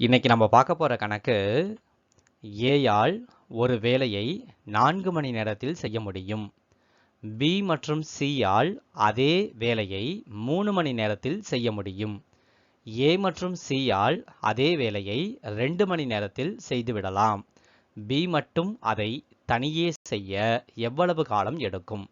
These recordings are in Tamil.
இன்னைக்கு நம்ம பார்க்க போகிற கணக்கு ஏயால் ஒரு வேலையை நான்கு மணி நேரத்தில் செய்ய முடியும். பி மற்றும் சி அதே வேலையை மூணு மணி நேரத்தில் செய்ய முடியும். ஏ மற்றும் சி அதே வேலையை ரெண்டு மணி நேரத்தில் செய்துவிடலாம் பி மட்டும் அதை தனியே செய்ய எவ்வளவு காலம் எடுக்கும்?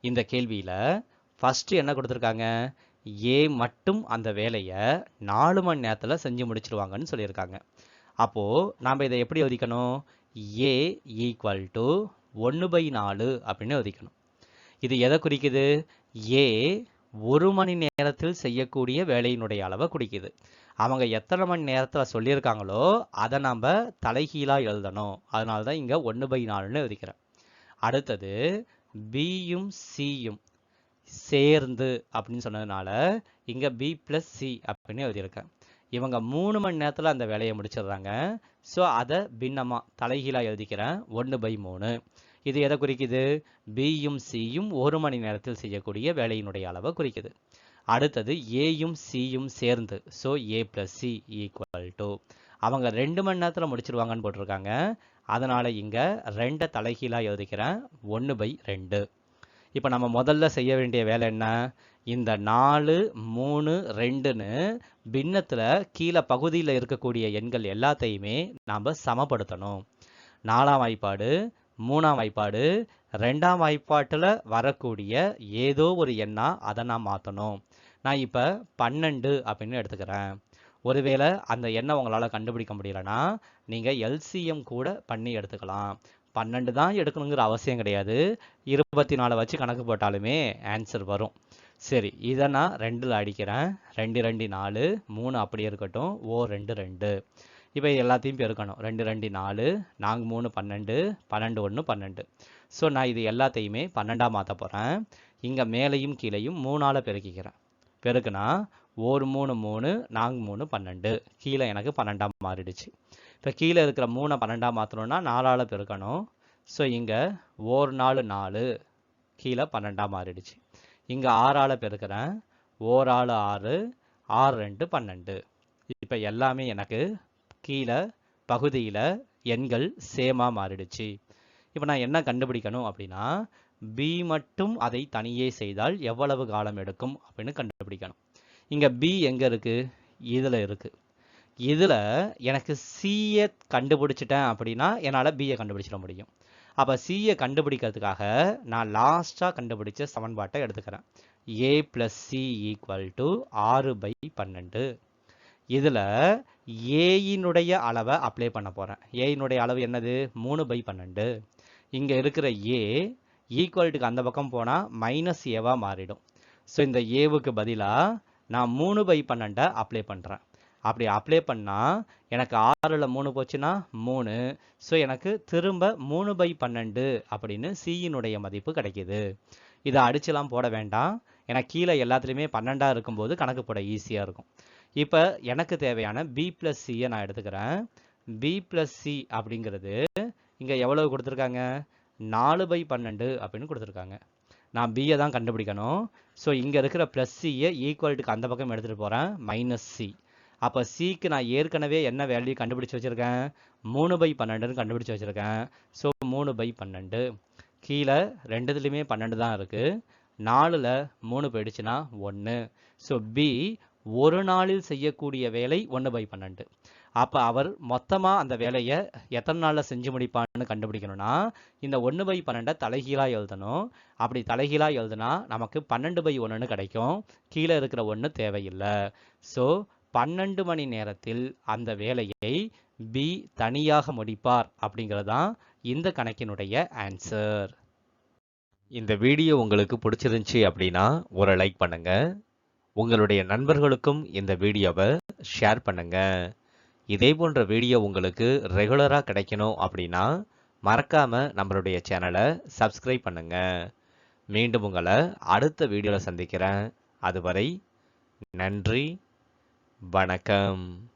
இந்த கேள்வியில ஃபஸ்ட்டு என்ன கொடுத்துருக்காங்க? ஏ மட்டும் அந்த வேலையை நாலு மணி நேரத்தில் செஞ்சு முடிச்சிருவாங்கன்னு சொல்லியிருக்காங்க. அப்போது நாம் இதை எப்படி ஒதுக்கணும்? ஏ ஈக்குவல் டு ஒன்று பை நாலு அப்படின்னு ஒதுக்கணும். இது எதை குறிக்குது? ஏ ஒரு மணி நேரத்தில் செய்யக்கூடிய வேலையினுடைய அளவை குறிக்குது. அவங்க எத்தனை மணி நேரத்தில் சொல்லியிருக்காங்களோ அதை நம்ம தலைகீழாக எழுதணும். அதனால தான் இங்கே ஒன்று பை நாலுன்னு எழுதிக்கிறேன் அடுத்தது பியும் சியும் சேர்ந்து அப்படின்னு சொன்னதுனால இங்கே பி ப்ளஸ் சி அப்படின்னு எழுதியிருக்கேன் இவங்க மூணு மணி நேரத்தில் அந்த வேலையை முடிச்சிடுறாங்க. ஸோ அதை பின்னமாக தலைகீழாக எழுதிக்கிறேன். ஒன்று பை மூணு. இது எதை குறிக்குது? பியும் சியும் ஒரு மணி நேரத்தில் செய்யக்கூடிய வேலையினுடைய அளவை குறிக்குது. அடுத்தது ஏயும் சியும் சேர்ந்து. So A plus C equal to அவங்க ரெண்டு மணி நேரத்தில் முடிச்சிருவாங்கன்னு போட்டிருக்காங்க. அதனால் இங்கே ரெண்டை தலைகீழாக எழுதிக்கிறேன். ஒன்று பை ரெண்டு. இப்போ நம்ம முதல்ல செய்ய வேண்டிய வேலை என்ன? இந்த நாலு மூணு ரெண்டுன்னு பின்னத்தில் கீழே பகுதியில் இருக்கக்கூடிய எண்கள் எல்லாத்தையுமே நாம் சமப்படுத்தணும். நாலாம் வாய்ப்பாடு மூணாம் வாய்ப்பாடு ரெண்டாம் வாய்ப்பாட்டில் வரக்கூடிய ஏதோ ஒரு எண்ணா அதை நான் மாற்றணும் நான் இப்போ பன்னெண்டு அப்படின்னு எடுத்துக்கிறேன். ஒருவேளை அந்த எண்ணை உங்களால் கண்டுபிடிக்க முடியலன்னா நீங்கள் எல்சிஎம் கூட பண்ணி எடுத்துக்கலாம். பன்னெண்டு தான் எடுக்கணுங்கிற அவசியம் கிடையாது. இருபத்தி நாலு வச்சு கணக்கு போட்டாலுமே ஆன்சர் வரும். சரி இதை நான் ரெண்டில் அடிக்கிறேன். ரெண்டு ரெண்டு நாலு. மூணு அப்படியே இருக்கட்டும். ஓ ரெண்டு ரெண்டு. இப்போ எல்லாத்தையும் பெருக்கணும். ரெண்டு ரெண்டு நாலு. நான்கு மூணு பன்னெண்டு. பன்னெண்டு ஒன்று பன்னெண்டு. ஸோ நான் இது எல்லாத்தையுமே பன்னெண்டாக மாற்ற போகிறேன் இங்கே மேலையும் கீழையும் மூணால் பெருக்கிக்கிறேன். பெருக்குனா ஒரு மூணு மூணு. நான்கு மூணு பன்னெண்டு. கீழே எனக்கு பன்னெண்டாம் மாறிடுச்சு. இப்போ கீழே இருக்கிற மூணை பன்னெண்டாக மாற்றணும்னா நாலால் பெருக்கணும். ஸோ இங்கே ஒரு நாலு நாலு கீழே பன்னெண்டாக மாறிடுச்சு. இங்கே ஆறால் பெருக்கிறேன். ஓர் ஆள் ஆறு ஆறு ரெண்டு பன்னெண்டு. இப்போ எல்லாமே எனக்கு கீழே பகுதியில் எண்கள் சேமாக மாறிடுச்சு. இப்போ நான் என்ன கண்டுபிடிக்கணும் அப்படின்னா பி மட்டும் அதை தனியே செய்தால் எவ்வளவு காலம் எடுக்கும் அப்படின்னு கண்டுபிடிக்கணும். இங்கே பி எங்கே இருக்குது இதில் இருக்குது இதில் எனக்கு சியை கண்டுபிடிச்சிட்டேன் அப்படின்னா என்னால் பிஏ கண்டுபிடிச்சிட முடியும். அப்போ சியை கண்டுபிடிக்கிறதுக்காக நான் லாஸ்ட்டாக கண்டுபிடிச்ச சமன்பாட்டை எடுத்துக்கிறேன். A plus C equal to ஆறு பை பன்னெண்டு. இதில் ஏயினுடைய அளவை அப்ளை பண்ண போகிறேன் ஏயினுடைய அளவு என்னது? மூணு பை பன்னெண்டு. இங்கே இருக்கிற ஏ ஈக்குவல்ட்டுக்கு அந்த பக்கம் போனால் மைனஸ் ஏவாக மாறிடும். ஸோ இந்த ஏவுக்கு பதிலாக நான் மூணு பை பன்னெண்டை அப்ளை பண்ணுறேன் அப்படி அப்ளை பண்ணால் எனக்கு ஆறில் மூணு போச்சுன்னா மூணு. ஸோ எனக்கு திரும்ப மூணு பை பன்னெண்டு அப்படின்னு சியினுடைய மதிப்பு கிடைக்கிது. இதை அடிச்சுலாம் போட வேண்டாம். ஏன்னா கீழே எல்லாத்துலேயுமே பன்னெண்டாக இருக்கும்போது கணக்கு போட ஈஸியாக இருக்கும். இப்போ எனக்கு தேவையான பி ப்ளஸ் சியை நான் எடுத்துக்கிறேன். பி ப்ளஸ் சி அப்படிங்கிறது இங்கே எவ்வளவு கொடுத்துருக்காங்க? நாலு பை பன்னெண்டு அப்படின்னு கொடுத்துருக்காங்க. நான் பியை தான் கண்டுபிடிக்கணும். ஸோ இங்கே இருக்கிற ப்ளஸ் சியை ஈக்குவல்ட்டுக்கு அந்த பக்கம் எடுத்துகிட்டு போகிறேன் மைனஸ் சி அப்போ சிக்கு நான் ஏற்கனவே என்ன வேல்யூ கண்டுபிடிச்சி வச்சுருக்கேன்? மூணு பை பன்னெண்டுன்னு கண்டுபிடிச்சி வச்சுருக்கேன். ஸோ மூணு பை பன்னெண்டு. கீழே ரெண்டுத்துலேயுமே பன்னெண்டு தான் இருக்குது நாலில் மூணு போயிடுச்சுன்னா ஒன்று ஸோ பி ஒரு நாளில் செய்யக்கூடிய வேலை ஒன்று பை பன்னெண்டு. அப்போ அவர் மொத்தமாக அந்த வேலையை எத்தனை நாளில் செஞ்சு முடிப்பான்னு கண்டுபிடிக்கணும்னா இந்த ஒன்று பை பன்னெண்டை தலைகீழாக எழுதணும். அப்படி தலைகீழாக எழுதுனா நமக்கு பன்னெண்டு பை ஒன்றுன்னு கிடைக்கும். கீழே இருக்கிற ஒன்று தேவையில்லை. ஸோ பன்னெண்டு மணி நேரத்தில் அந்த வேலையை பி தனியாக முடிப்பார் அப்படிங்கிறது தான் இந்த கணக்கினுடைய ஆன்சர் இந்த வீடியோ உங்களுக்கு பிடிச்சிருந்துச்சி அப்படின்னா ஒரு லைக் பண்ணுங்க. உங்களுடைய நண்பர்களுக்கும் இந்த வீடியோவை ஷேர் பண்ணுங்க. இதே போன்ற வீடியோ உங்களுக்கு ரெகுலராக கிடைக்கணும் அப்படின்னா மறக்காம நம்மளுடைய சேனலை சப்ஸ்கிரைப் பண்ணுங்க. மீண்டும் உங்களை அடுத்த வீடியோவில் சந்திக்கிறேன். அதுவரை நன்றி. வணக்கம்.